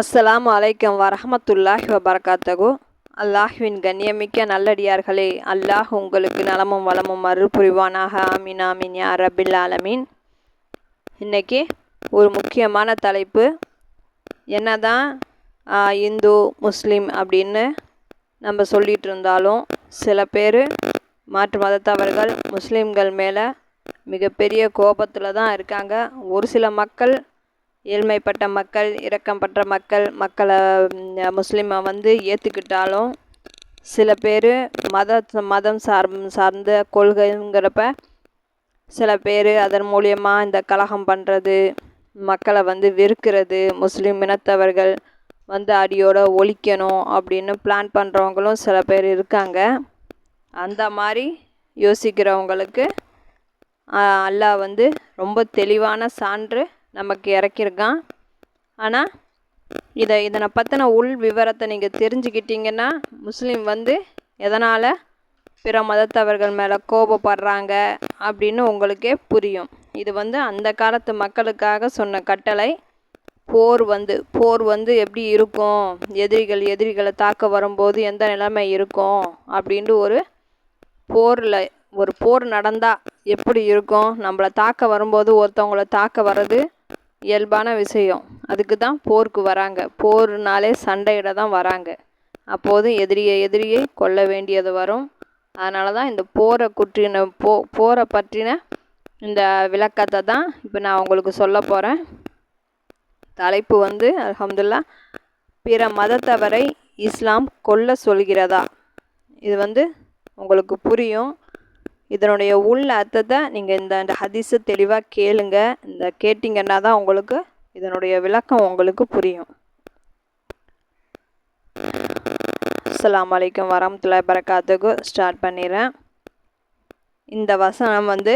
அஸ்லாம் அலைக்கும் வரஹமத்துல்லாஹி வபரகாத்தகு அல்லாஹுவின் கண்ணியமிக்க நல்லடியார்களே அல்லாஹ் உங்களுக்கு நலமும் வளமும் மறுபுரிவானாக ஆமீன் ஆமீன் யா ரபில் ஆலமீன். இன்னைக்கு ஒரு முக்கியமான தலைப்பு என்ன தான் இந்து முஸ்லீம் அப்படின்னு நம்ம சொல்லிட்டு இருந்தாலும் சில பேர் மாற்று மதத்தவர்கள் முஸ்லீம்கள் மேலே மிகப்பெரிய கோபத்தில் தான் இருக்காங்க. ஒரு சில மக்கள் ஏழ்மைப்பட்ட மக்கள் இரக்கம்பட்ட மக்கள் மக்களை முஸ்லீமை வந்து ஏற்றுக்கிட்டாலும் சில பேர் மத மதம் சார் சார்ந்த கொள்கைங்கிறப்ப சில பேர் அதன் மூலியமாக இந்த கலகம் பண்ணுறது மக்களை வந்து வெறுக்கிறது முஸ்லீம் இனத்தவர்கள் வந்து அடியோட ஒழிக்கணும் அப்படின்னு பிளான் பண்ணுறவங்களும் சில பேர் இருக்காங்க. அந்த மாதிரி யோசிக்கிறவங்களுக்கு அல்லாஹ் வந்து ரொம்ப தெளிவான சான்று நமக்கு இறக்கியிருக்கான் ஆனால் இதை இதனை பற்றின உள் விவரத்தை நீங்கள் தெரிஞ்சுக்கிட்டீங்கன்னா முஸ்லீம் வந்து எதனால் பிற மதத்தவர்கள் மேலே கோபப்படுறாங்க அப்படின்னு உங்களுக்கே புரியும். இது வந்து அந்த காலத்து மக்களுக்காக சொன்ன கட்டளை. போர் வந்து போர் வந்து எப்படி இருக்கும்? எதிரிகள் எதிரிகளை தாக்க வரும்போது எந்த நிலைமை இருக்கும்? அப்படின்ட்டு ஒரு போரில் ஒரு போர் நடந்தால் எப்படி இருக்கும்? நம்மளை தாக்க வரும்போது ஒருத்தவங்களை தாக்க வர்றது இயல்பான விஷயம். அதுக்கு தான் போருக்கு வராங்க. போர்னாலே சண்டையிட தான் வராங்க. அப்போது எதிரியை எதிரியை கொல்ல வேண்டியது வரும். அதனால தான் இந்த போரை குற்றின போ போரை பற்றின இந்த விளக்கத்தை தான் இப்போ நான் உங்களுக்கு சொல்ல போகிறேன் தலைப்பு வந்து அலமதுல்லா பிற மதத்தவரை இஸ்லாம் கொல்ல சொல்கிறதா? இது வந்து உங்களுக்கு புரியும். இதனுடைய உள் அர்த்தத்தை நீங்கள் இந்த இந்த ஹதீஸை தெளிவாக கேளுங்க. இந்த கேட்டிங்கன்னா தான் உங்களுக்கு இதனுடைய விளக்கம் உங்களுக்கு புரியும். அஸ்லாம் வலைக்கம் வரமத்துல பரக்காத்துக்கு ஸ்டார்ட் பண்ணிடுறேன். இந்த வசனம் வந்து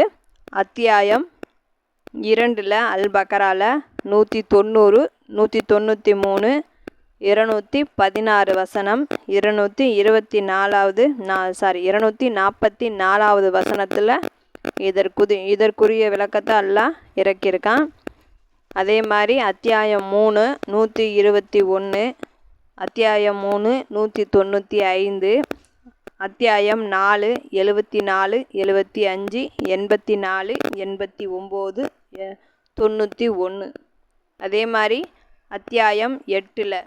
அத்தியாயம் இரண்டில் அல் பக்கரால நூற்றி தொண்ணூறு நூற்றி தொண்ணூற்றி மூணு இருநூற்றி பதினாறு வசனம் இருநூற்றி இருபத்தி நாலாவது நா சாரி இருநூற்றி நாற்பத்தி நாலாவது வசனத்தில் இதற்குது இதற்குரிய விளக்கத்தை எல்லாம் இறக்கியிருக்கான். அதே மாதிரி அத்தியாயம் மூணு நூற்றி இருபத்தி ஒன்று அத்தியாயம் மூணு நூற்றி தொண்ணூற்றி ஐந்து அத்தியாயம் நாலு எழுபத்தி நாலு எழுபத்தி அஞ்சு எண்பத்தி நாலு எண்பத்தி ஒம்பது தொண்ணூற்றி ஒன்று. அதே மாதிரி அத்தியாயம் எட்டில்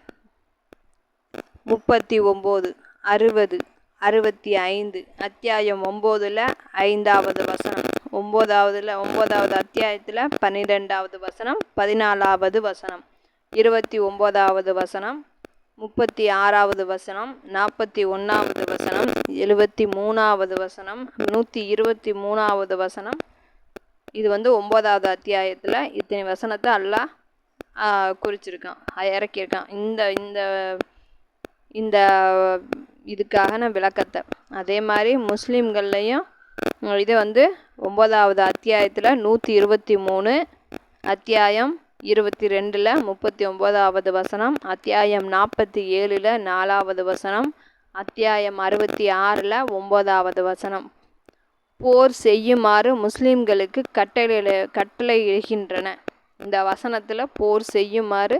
முப்பத்தி ஒம்பது அறுபது அறுபத்தி ஐந்து அத்தியாயம் ஒம்போதில் ஐந்தாவது வசனம் ஒம்போதாவதுல ஒம்போதாவது அத்தியாயத்தில் பன்னிரெண்டாவது வசனம் பதினாலாவது வசனம் இருபத்தி ஒம்போதாவது வசனம் முப்பத்தி ஆறாவது வசனம் நாற்பத்தி ஒன்றாவது வசனம் எழுபத்தி மூணாவது வசனம் நூற்றி இருபத்தி மூணாவது வசனம். இது வந்து ஒம்போதாவது அத்தியாயத்தில் இத்தனை வசனத்தை அல்லாஹ் குறிச்சிருக்கான் இறக்கியிருக்கான். இந்த இந்த இந்த இதுக்கான விளக்கத்தை. அதே மாதிரி முஸ்லீம்கள்லையும் இது வந்து ஒம்பதாவது அத்தியாயத்தில் நூற்றி இருபத்தி மூணு அத்தியாயம் இருபத்தி ரெண்டில் முப்பத்தி ஒம்போதாவது வசனம் அத்தியாயம் நாற்பத்தி ஏழில் நாலாவது வசனம் அத்தியாயம் அறுபத்தி ஆறில் ஒம்போதாவது வசனம். போர் செய்யுமாறு முஸ்லீம்களுக்கு கட்டளை கட்டளையிடுகின்றன. இந்த வசனத்தில் போர் செய்யுமாறு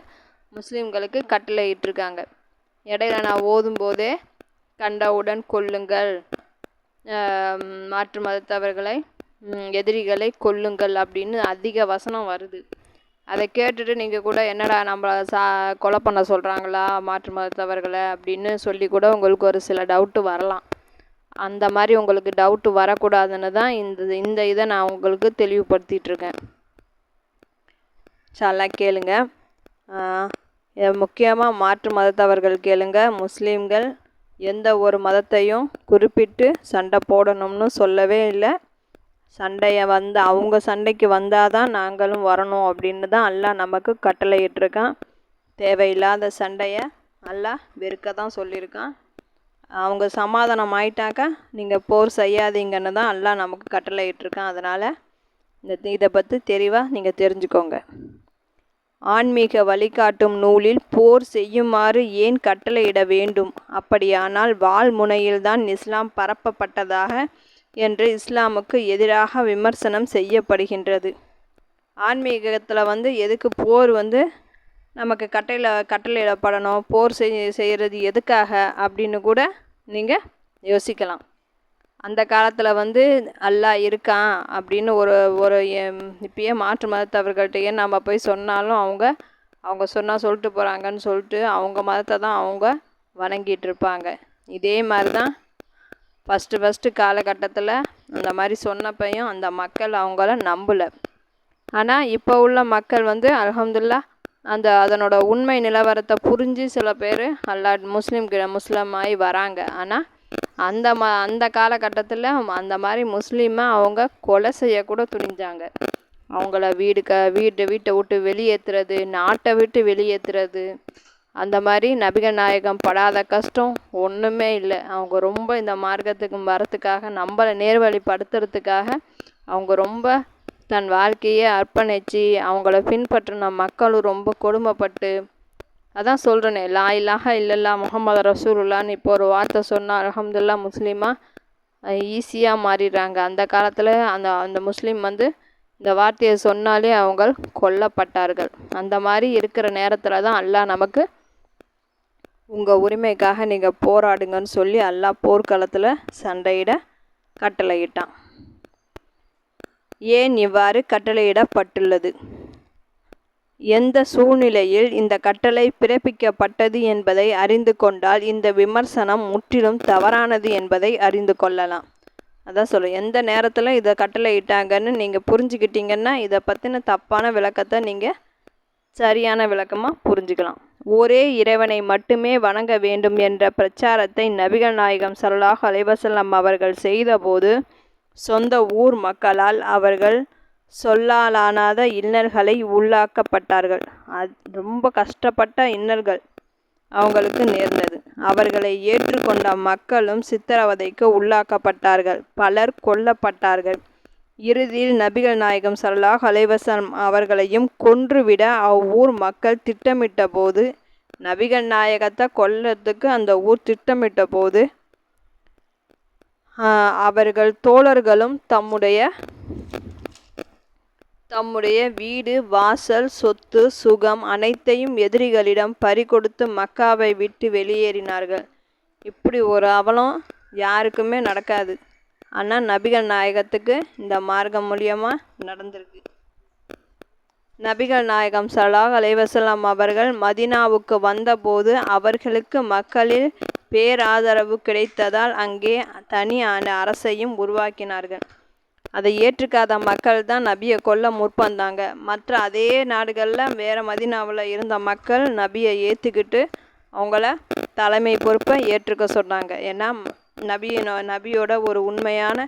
முஸ்லீம்களுக்கு கட்டளையிட்டிருக்காங்க. இடையில நான் ஓதும்போதே கண்டவுடன் கொல்லுங்கள் மாற்று மதத்தவர்களை எதிரிகளை கொல்லுங்கள் அப்படின்னு அதிக வசனம் வருது. அதை கேட்டுட்டு நீங்கள் கூட என்னடா நம்மளை சா கொலை பண்ண சொல்கிறாங்களா மாற்று மதத்தவர்களை அப்படின்னு சொல்லி கூட உங்களுக்கு ஒரு சில டவுட்டு வரலாம். அந்த மாதிரி உங்களுக்கு டவுட்டு வரக்கூடாதுன்னு தான் இந்த இந்த இதை நான் உங்களுக்கு தெளிவுபடுத்திகிட்ருக்கேன் இருக்கேன். கேளுங்க? முக்கியமாக மாற்று மதத்தவர்கள் கேளுங்க. முஸ்லீம்கள் எந்த ஒரு மதத்தையும் குறிப்பிட்டு சண்டை போடணும்னு சொல்லவே இல்லை. சண்டையை வந்து அவங்க சண்டைக்கு வந்தால் தான் நாங்களும் வரணும் அப்படின்னு தான் அல்லாஹ் நமக்கு கட்டளையிட்டிருக்கான். தேவையில்லாத சண்டையை அல்லாஹ் வெறுக்க தான் சொல்லியிருக்கான். அவங்க சமாதானம் ஆயிட்டாக்கா நீங்கள் போர் செய்யாதீங்கன்னு தான் அல்லாஹ் நமக்கு கட்டளையிட்டிருக்கான். அதனால் இந்த இதை பற்றி தெளிவாக நீங்கள் தெரிஞ்சுக்கோங்க. ஆன்மீக வழிகாட்டும் நூலில் போர் செய்யுமாறு ஏன் கட்டளையிட வேண்டும்? அப்படியானால் வாள் முனையில்தான் இஸ்லாம் பரப்பப்பட்டதாக என்று இஸ்லாமுக்கு எதிராக விமர்சனம் செய்யப்படுகின்றது. ஆன்மீகத்தில் வந்து எதுக்கு போர் வந்து நமக்கு கட்டையில் கட்டளையிடப்படணும் போர் செய் செய்கிறது எதுக்காக அப்படின்னு கூட நீங்கள் யோசிக்கலாம். அந்த காலத்தில் வந்து அல்லாஹ் இருக்கான் அப்படின்னு ஒரு ஒரு இப்பயே மாற்று மதத்தவர்கள்ட்டையே நம்ம போய் சொன்னாலும் அவங்க அவங்க சொன்னால் சொல்லிட்டு போகிறாங்கன்னு சொல்லிட்டு அவங்க மதத்தை தான் அவங்க வணங்கிட்டு இருப்பாங்க. இதே மாதிரி தான் ஃபஸ்ட்டு ஃபஸ்ட்டு காலகட்டத்தில் அந்த மாதிரி சொன்னப்பையும் அந்த மக்கள் அவங்கள நம்பலை. ஆனால் இப்போ உள்ள மக்கள் வந்து அலமதுல்லா அந்த அதனோட உண்மை நிலவரத்தை புரிஞ்சு சில பேர் அல்லா முஸ்லீம் கிட்ட முஸ்லீம் ஆகி வராங்க. ஆனால் அந்த ம அந்த காலகட்டத்தில் அந்த மாதிரி முஸ்லீமை அவங்க கொலை செய்யக்கூட துணிஞ்சாங்க. அவங்கள வீடு க வீட்டை வீட்டை விட்டு வெளியேற்றுறது நாட்டை விட்டு வெளியேற்றுறது அந்த மாதிரி நபிகள் நாயகம் படாத கஷ்டம் ஒன்றுமே இல்லை. அவங்க ரொம்ப இந்த மார்க்கத்துக்கு வரத்துக்காக நம்மளை நேர்வழிப்படுத்துறதுக்காக அவங்க ரொம்ப தன் வாழ்க்கையை அர்ப்பணித்து அவங்கள பின்பற்றின மக்களும் ரொம்ப கொடுமைப்பட்டு அதான் சொல்கிறேனே லா இலாஹ இல்லல்லா முகமது ரசூலுல்லான்னு இப்போ ஒரு வார்த்தை சொன்னால் அலமதுல்லா முஸ்லீமாக ஈஸியாக மாறிடுறாங்க. அந்த காலத்தில் அந்த அந்த முஸ்லீம் வந்து இந்த வார்த்தையை சொன்னாலே அவங்க கொல்லப்பட்டார்கள். அந்த மாதிரி இருக்கிற நேரத்தில் தான் அல்லாஹ் நமக்கு உங்கள் உரிமைக்காக நீங்கள் போராடுங்கன்னு சொல்லி அல்லாஹ் போர்க்களத்தில் சண்டையிட கட்டளையிட்டான். ஏன் இவ்வாறு கட்டளையிடப்பட்டுள்ளது? எந்த சூழ்நிலையில் இந்த கட்டளை பிறப்பிக்கப்பட்டது என்பதை அறிந்து கொண்டால் இந்த விமர்சனம் முற்றிலும் தவறானது என்பதை அறிந்து கொள்ளலாம். அதான் சொல்கிறேன் எந்த நேரத்தில் இதை கட்டளை இட்டாங்கன்னு நீங்கள் புரிஞ்சுக்கிட்டீங்கன்னா இதை பற்றின தப்பான விளக்கத்தை நீங்கள் சரியான விளக்கமாக புரிஞ்சுக்கலாம். ஒரே இறைவனை மட்டுமே வணங்க வேண்டும் என்ற பிரச்சாரத்தை நபிகள் நாயகம் சரலாக அலைவசல்லம் அவர்கள் செய்தபோது சொந்த ஊர் மக்களால் அவர்கள் சொல்லாலானாத இன்னல்களை உள்ளாக்கப்பட்டார்கள். அது ரொம்ப கஷ்டப்பட்ட இன்னல்கள் அவங்களுக்கு நேர்ந்தது. அவர்களை ஏற்றுக்கொண்ட மக்களும் சித்திரவதைக்கு உள்ளாக்கப்பட்டார்கள். பலர் கொல்லப்பட்டார்கள். இறுதியில் நபிகள் நாயகம் சல்லாஹ் அலைவசம் அவர்களையும் கொன்றுவிட அவ்வூர் மக்கள் திட்டமிட்ட போது நபிகள் நாயகத்தை கொல்லத்துக்கு அந்த ஊர் திட்டமிட்ட போது ஆஹ், அவர்கள் தோழர்களும் தம்முடைய தம்முடைய வீடு வாசல் சொத்து சுகம் அனைத்தையும் எதிரிகளிடம் பறிகொடுத்து மக்காவை விட்டு வெளியேறினார்கள். இப்படி ஒரு அவலம் யாருக்குமே நடக்காது. ஆனால் நபிகள் நாயகத்துக்கு இந்த மார்க்கம் மூலியமாக நடந்திருக்கு. நபிகள் நாயகம் சலாஹ் அலைவசலாம் அவர்கள் மதீனாவுக்கு வந்தபோது அவர்களுக்கு மக்களில் பேராதரவு கிடைத்ததால் அங்கே தனி அரசையும் உருவாக்கினார்கள். அதை ஏற்றுக்காத மக்கள் தான் நபியை கொல்ல முற்பந்தாங்க. மற்ற அதே நாடுகளில் வேறு மதினாவில் இருந்த மக்கள் நபியை ஏற்றுக்கிட்டு அவங்கள தலைமை பொறுப்பை ஏற்றுக்க சொன்னாங்க. ஏன்னா நபியினோ நபியோட ஒரு உண்மையான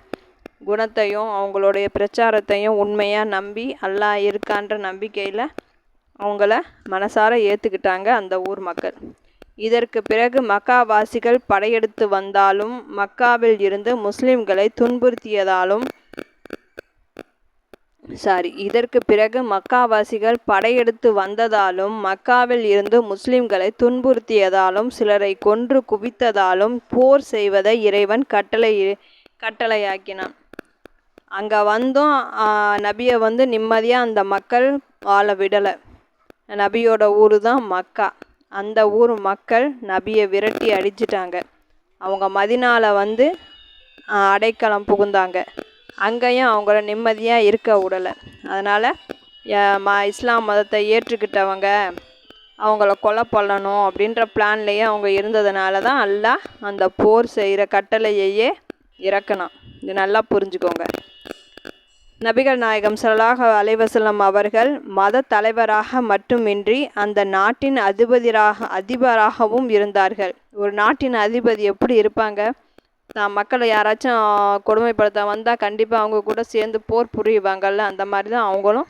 குணத்தையும் அவங்களுடைய பிரச்சாரத்தையும் உண்மையாக நம்பி அல்லாஹ் இருக்கான்ற நம்பிக்கையில் அவங்கள மனசார ஏற்றுக்கிட்டாங்க அந்த ஊர் மக்கள். இதற்கு பிறகு மக்காவாசிகள் படையெடுத்து வந்தாலும் மக்காவில் இருந்து முஸ்லிம்களை துன்புறுத்தியதாலும் சாரி இதற்கு பிறகு மக்காவாசிகள் படையெடுத்து வந்ததாலும் மக்காவில் இருந்து முஸ்லிம்களை துன்புறுத்தியதாலும் சிலரை கொன்று குவித்ததாலும் போர் செய்வதை இறைவன் கட்டளை கட்டளையாக்கினான். அங்கே வந்தும் நபியை வந்து நிம்மதியாக அந்த மக்கள் வாழ விடலை. நபியோட ஊர் தான் மக்கா. அந்த ஊர் மக்கள் நபியை விரட்டி அடிச்சிட்டாங்க. அவங்க மதினால வந்து அடைக்கலம் புகுந்தாங்க. அங்கேயும் அவங்கள நிம்மதியாக இருக்க விடலை. அதனால் ம இஸ்லாம் மதத்தை ஏற்றுக்கிட்டவங்க அவங்கள கொலை பண்ணணும் அப்படின்ற பிளான்லேயே அவங்க இருந்ததுனால தான் அல்லாஹ் அந்த போர் செய்கிற கட்டளையையே இறக்கணும் இது நல்லா புரிஞ்சுக்கோங்க. நபிகள் நாயகம் ஸல்லல்லாஹு அலைஹி அவர்கள் மத தலைவராக மட்டுமின்றி அந்த நாட்டின் அதிபதிராக அதிபராகவும் இருந்தார்கள். ஒரு நாட்டின் அதிபதி எப்படி இருப்பாங்க? தான் மக்களை யாராச்சும் கொடுமைப்படுத்த வந்தால் கண்டிப்பாக அவங்க கூட சேர்ந்து போர் புரியுவாங்கள்ல அந்த மாதிரி தான் அவங்களும்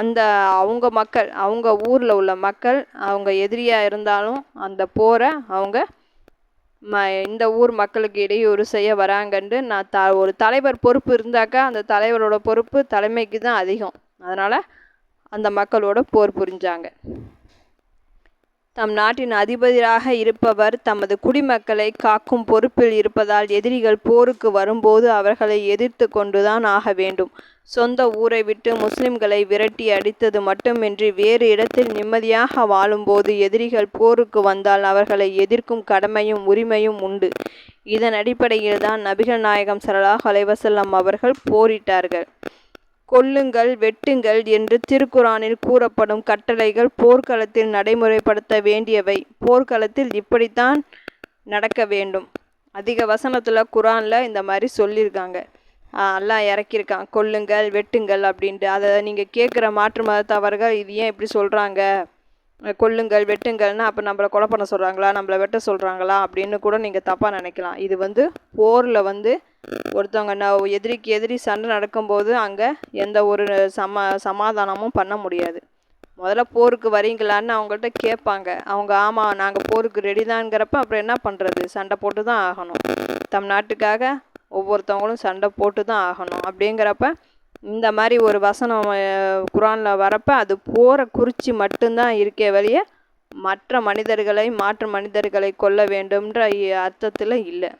அந்த அவங்க மக்கள் அவங்க ஊரில் உள்ள மக்கள் அவங்க எதிரியாக இருந்தாலும் அந்த போரை அவங்க ம இந்த ஊர் மக்களுக்கு இடையூறு செய்ய வராங்கன்ட்டு நான் த ஒரு தலைவர் பொறுப்பு இருந்தாக்கா அந்த தலைவரோட பொறுப்பு தலைமைக்கு தான் அதிகம். அதனால் அந்த மக்களோட போர் புரிஞ்சாங்க. தம் நாட்டின் அதிபதியாக இருப்பவர் தமது குடிமக்களை காக்கும் பொறுப்பில் இருப்பதால் எதிரிகள் போருக்கு வரும்போது அவர்களை எதிர்த்து கொண்டுதான் ஆக வேண்டும். சொந்த ஊரை விட்டு முஸ்லிம்களை விரட்டி அடித்தது மட்டுமின்றி வேறு இடத்தில் நிம்மதியாக வாழும்போது எதிரிகள் போருக்கு வந்தால் அவர்களை எதிர்க்கும் கடமையும் உரிமையும் உண்டு. இதன் அடிப்படையில் தான் நபிகள் நாயகம் சரலாஹ் அலைவசல்லம் அவர்கள் போரிட்டார்கள். கொல்லுங்கள் வெட்டுங்கள் என்று திருக்குரானில் கூறப்படும் கட்டளைகள் போர்க்களத்தில் நடைமுறைப்படுத்த வேண்டியவை. போர்க்களத்தில் இப்படித்தான் நடக்க வேண்டும். அதிக வசனத்தில் குரானில் இந்த மாதிரி சொல்லியிருக்காங்க எல்லாம் இறக்கியிருக்கான். கொல்லுங்கள் வெட்டுங்கள் அப்படின்ட்டு. அதை நீங்கள் கேட்குற மாற்று மதத்தவர்கள் இது ஏன் இப்படி சொல்கிறாங்க கொல்லுங்கள் வெட்டுங்கள்னா அப்போ நம்மளை கொலை பண்ண சொல்கிறாங்களா நம்மளை வெட்ட சொல்கிறாங்களா அப்படின்னு கூட நீங்கள் தப்பாக நினைக்கலாம். இது வந்து போரில் வந்து ஒருத்தவங்க ந எதிரிக்கு எதிரி சண்டை நடக்கும்போது அங்கே எந்த ஒரு சம சமாதானமும் பண்ண முடியாது. முதல்ல போருக்கு வரீங்களான்னு அவங்கள்ட்ட கேட்பாங்க. அவங்க ஆமாம் நாங்கள் போருக்கு ரெடி தான்ங்கிறப்ப அப்புறம் என்ன பண்ணுறது சண்டை போட்டு தான் ஆகணும். தம் நாட்டுக்காக ஒவ்வொருத்தவங்களும் சண்டை போட்டு தான் ஆகணும். அப்படிங்கிறப்ப இந்த மாதிரி ஒரு வசனம் குரானில் வரப்ப அது போகிற குறிச்சி மட்டும்தான் இருக்கே வழிய மற்ற மனிதர்களை மாற்று மனிதர்களை கொல்ல வேண்டும்ன்ற அர்த்தத்தில் இல்லை.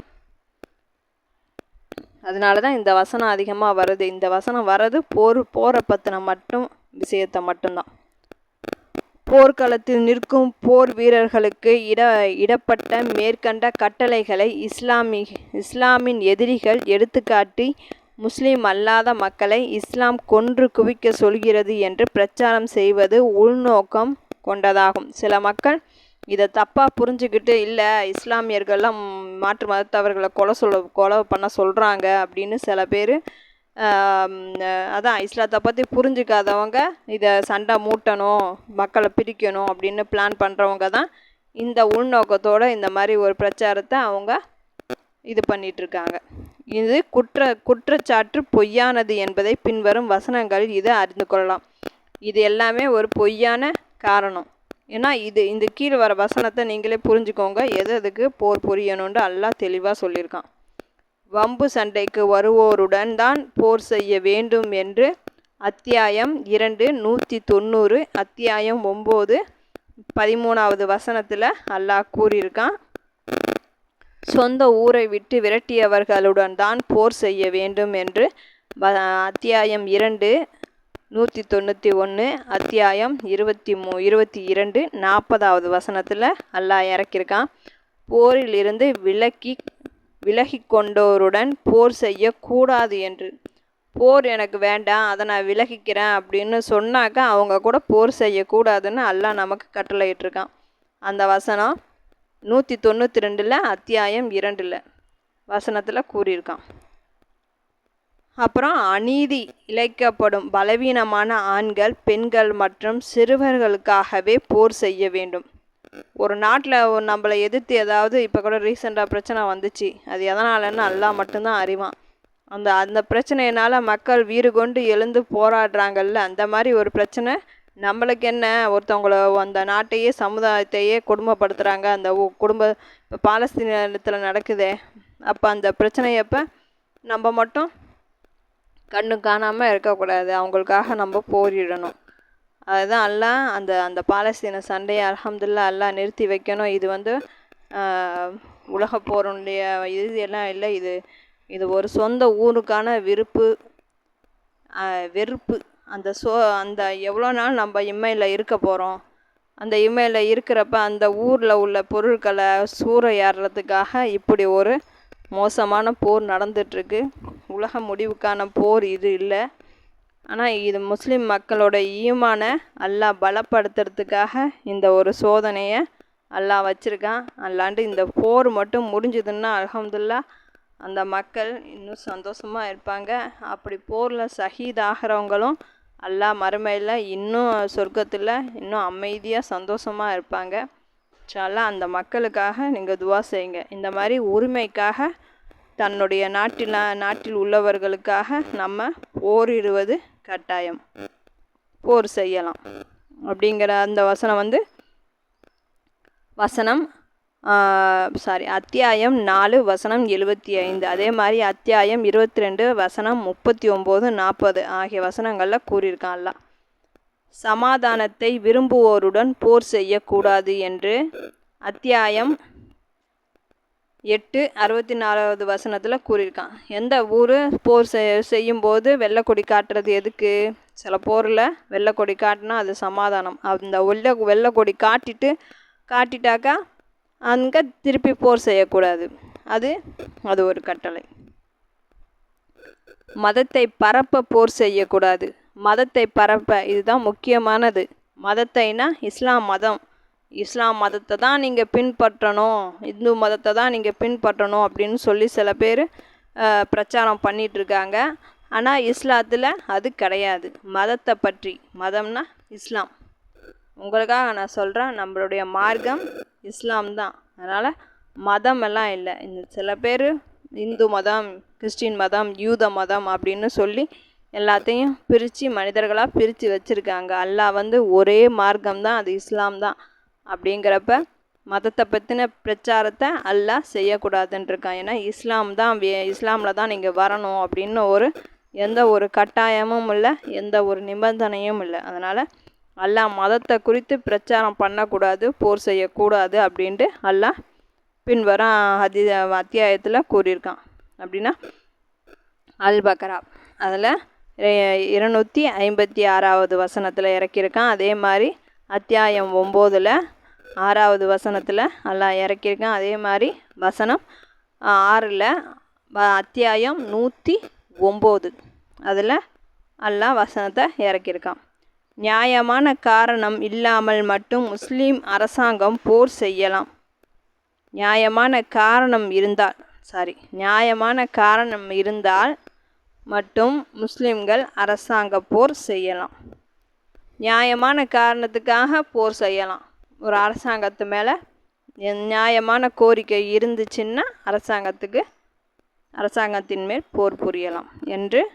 அதனால தான் இந்த வசனம் அதிகமாக வருது. இந்த வசனம் வர்றது போர் போரை பற்றின மட்டும் விஷயத்தை மட்டும்தான். போர்க்களத்தில் நிற்கும் போர் வீரர்களுக்கு இட இடப்பட்ட மேற்கண்ட கட்டளைகளை இஸ்லாமி இஸ்லாமின் எதிரிகள் எடுத்துக்காட்டி முஸ்லீம் அல்லாத மக்களை இஸ்லாம் கொன்று குவிக்க சொல்கிறது என்று பிரச்சாரம் செய்வது உள்நோக்கம் கொண்டதாகும். சில மக்கள் இதை தப்பாக புரிஞ்சுக்கிட்டு இல்லை இஸ்லாமியர்கள்லாம் மாற்று மதத்தவர்களை கொலை சொல்ல கொலை பண்ண சொல்கிறாங்க அப்படின்னு சில பேர் அதான் இஸ்லாத்தை பற்றி புரிஞ்சுக்காதவங்க இதை சண்டை மூட்டணும் மக்களை பிரிக்கணும் அப்படின்னு பிளான் பண்ணுறவங்க தான் இந்த உள்நோக்கத்தோட இந்த மாதிரி ஒரு பிரச்சாரத்தை அவங்க இது பண்ணிகிட்ருக்காங்க இது குற்ற குற்றச்சாட்டு பொய்யானது என்பதை பின்வரும் வசனங்களில் இதை அறிந்து கொள்ளலாம். இது எல்லாமே ஒரு பொய்யான காரணம். ஏன்னா இது இந்த கீழே வர வசனத்தை நீங்களே புரிஞ்சுக்கோங்க. எது எதுக்கு? போர் புரியணும்னு அல்லாஹ் தெளிவாக சொல்லியிருக்கான். வம்பு சண்டைக்கு வருவோருடன் தான் போர் செய்ய வேண்டும் என்று அத்தியாயம் இரண்டு நூற்றி தொண்ணூறு அத்தியாயம் ஒம்பது பதிமூணாவது வசனத்தில் அல்லாஹ் கூறியிருக்கான். சொந்த ஊரை விட்டு விரட்டியவர்களுடன் தான் போர் செய்ய வேண்டும் என்று வ- அத்தியாயம் இரண்டு நூற்றி தொண்ணூற்றி ஒன்று அத்தியாயம் இருபத்தி மூ இருபத்தி இரண்டு நாற்பதாவது வசனத்தில் அல்லாஹ் இறக்கியிருக்கான். போரில் இருந்து விலக்கி விலகி கொண்டோருடன் போர் செய்யக்கூடாது என்று. போர் எனக்கு வேண்டாம் அதை நான் விலகிக்கிறேன் அப்படின்னு சொன்னாக்கா அவங்க கூட போர் செய்யக்கூடாதுன்னு அல்லாஹ் நமக்கு கட்டளையிட்டிருக்கான். அந்த வசனம் நூற்றி தொண்ணூற்றி ரெண்டில் அத்தியாயம் இரண்டில் வசனத்தில் கூறியிருக்கான். அப்புறம் அநீதி இழைக்கப்படும் பலவீனமான ஆண்கள் பெண்கள் மற்றும் சிறுவர்களுக்காகவே போர் செய்ய வேண்டும். ஒரு நாட்டில் நம்மளை எதிர்த்து ஏதாவது இப்போ கூட ரீசெண்டாக பிரச்சனை வந்துச்சு. அது எதனாலன்னு அல்லா மட்டும்தான் அறிவான். அந்த அந்த பிரச்சனையினால் மக்கள் வீறு கொண்டு எழுந்து போராடுறாங்கல்ல அந்த மாதிரி ஒரு பிரச்சனை நம்மளுக்கு என்ன? ஒருத்தவங்கள அந்த நாட்டையே சமுதாயத்தையே குடும்பப்படுத்துகிறாங்க அந்த குடும்ப இப்போ பாலஸ்தீனத்தில் நடக்குதே. அப்போ அந்த பிரச்சனையப்போ நம்ம மட்டும் கண்ணு காணாமல் இருக்கக்கூடாது. அவங்களுக்காக நம்ம போரிடணும். அதுதான் அல்லா அந்த அந்த பாலஸ்தீன சண்டையை அலமதுல்லா எல்லாம் நிறுத்தி வைக்கணும். இது வந்து உலக போருடைய இது எல்லாம் இல்லை. இது இது ஒரு சொந்த ஊருக்கான விருப்பு வெறுப்பு. அந்த சோ அந்த எவ்வளோ நாள் நம்ம இம்மையில் இருக்க போகிறோம் அந்த இம்மையில் இருக்கிறப்ப அந்த ஊரில் உள்ள பொருட்களை சூறையாடுறதுக்காக இப்படி ஒரு மோசமான போர் நடந்துட்டுருக்கு. உலக முடிவுக்கான போர் இது இல்லை. ஆனால் இது முஸ்லீம் மக்களோட ஈமான அல்லாஹ் பலப்படுத்துறதுக்காக இந்த ஒரு சோதனையை அல்லாஹ் வச்சுருக்கான். அல்லாண்டு இந்த போர் மட்டும் முடிஞ்சதுன்னா அலமதுல்லா அந்த மக்கள் இன்னும் சந்தோஷமாக இருப்பாங்க. அப்படி போரில் ஷஹீத் ஆகிறவங்களும் அல்லாஹ் மறுமையில் இன்னும் சொர்க்கத்தில் இன்னும் அமைதியாக சந்தோஷமாக இருப்பாங்க. இன்ஷா அந்த மக்களுக்காக நீங்கள் துவா செய்யுங்க. இந்த மாதிரி உரிமைக்காக தன்னுடைய நாட்டில் நாட்டில் உள்ளவர்களுக்காக நம்ம போரிடுவது கட்டாயம். போர் செய்யலாம். அப்படிங்கிற அந்த வசனம் வந்து வசனம் சாரி அத்தியாயம் நாலு வசனம் எழுபத்தி ஐந்து. அதே மாதிரி அத்தியாயம் இருபத்தி ரெண்டு வசனம் முப்பத்தி ஒம்பது நாற்பது ஆகிய வசனங்களில் கூறியிருக்கான்லாம் சமாதானத்தை விரும்புவோருடன் போர் செய்யக்கூடாது என்று அத்தியாயம் எட்டு அறுபத்தி நாலாவது வசனத்தில் கூறியிருக்கான். எந்த ஊர் போர் செய் செய்யும்போது வெள்ளைக்கொடி காட்டுறது எதுக்கு? சில போரில் வெள்ளைக்கொடி காட்டினா அது சமாதானம். அந்த வெள்ளை கொடி காட்டிட்டு காட்டிட்டாக்கா அங்கே திருப்பி போர் செய்யக்கூடாது. அது அது ஒரு கட்டளை. மதத்தை பரப்ப போர் செய்யக்கூடாது. மதத்தை பரப்ப இதுதான் முக்கியமானது. மதத்தைனா இஸ்லாம் மதம். இஸ்லாம் மதத்தை தான் நீங்கள் பின்பற்றணும். இந்து மதத்தை தான் நீங்கள் பின்பற்றணும் அப்படின்னு சொல்லி சில பேர் பிரச்சாரம் பண்ணிகிட்ருக்காங்க ஆனால் இஸ்லாத்தில் அது கிடையாது. மதத்தை பற்றி. மதம்னா இஸ்லாம். உங்களுக்காக நான் சொல்கிறேன் நம்மளுடைய மார்க்கம் இஸ்லாம் தான். அதனால் மதம் எல்லாம் இல்லை. இந்த சில பேர் இந்து மதம் கிறிஸ்டின் மதம் யூத மதம் அப்படின்னு சொல்லி எல்லாத்தையும் பிரித்து மனிதர்களாக பிரித்து வச்சுருக்காங்க. அல்லாஹ் வந்து ஒரே மார்க்கம் தான் அது இஸ்லாம் தான் அப்படிங்கிறப்ப மதத்தை பற்றின பிரச்சாரத்தை அல்லாஹ் செய்யக்கூடாதுன்ட்ருக்கான் ஏன்னா இஸ்லாம் தான் வே இஸ்லாமில் தான் நீங்கள் வரணும் அப்படின்னு ஒரு எந்த ஒரு கட்டாயமும் இல்லை எந்த ஒரு நிபந்தனையும் இல்லை. அதனால் அல்லாஹ் மதத்தை குறித்து பிரச்சாரம் பண்ணக்கூடாது போர் செய்யக்கூடாது அப்படின்ட்டு அல்லாஹ் பின்வரும் அதி அத்தியாயத்தில் கூறியிருக்கான். அப்படின்னா அல் பக்ரா அதில் இருநூற்றி ஐம்பத்தி ஆறாவது வசனத்தில் இறக்கியிருக்கான். அதே மாதிரி அத்தியாயம் ஒம்போதில் ஆறாவது வசனத்தில் எல்லாம் இறக்கியிருக்கான். அதே மாதிரி வசனம் ஆறில் அத்தியாயம் நூற்றி ஒம்பது. அதில் எல்லாம் வசனத்தை இறக்கியிருக்கான். நியாயமான காரணம் இல்லாமல் மட்டும் முஸ்லீம் அரசாங்கம் போர் செய்யலாம். நியாயமான காரணம் இருந்தால் சாரி நியாயமான காரணம் இருந்தால் மட்டும் முஸ்லிம்கள் அரசாங்க போர் செய்யலாம். நியாயமான காரணத்துக்காக போர் செய்யலாம். ஒரு அரசாங்கத்து மேலே நியாயமான கோரிக்கை இருந்துச்சுன்னா அரசாங்கத்துக்கு அரசாங்கத்தின் மேல் போர் புரியலாம் என்று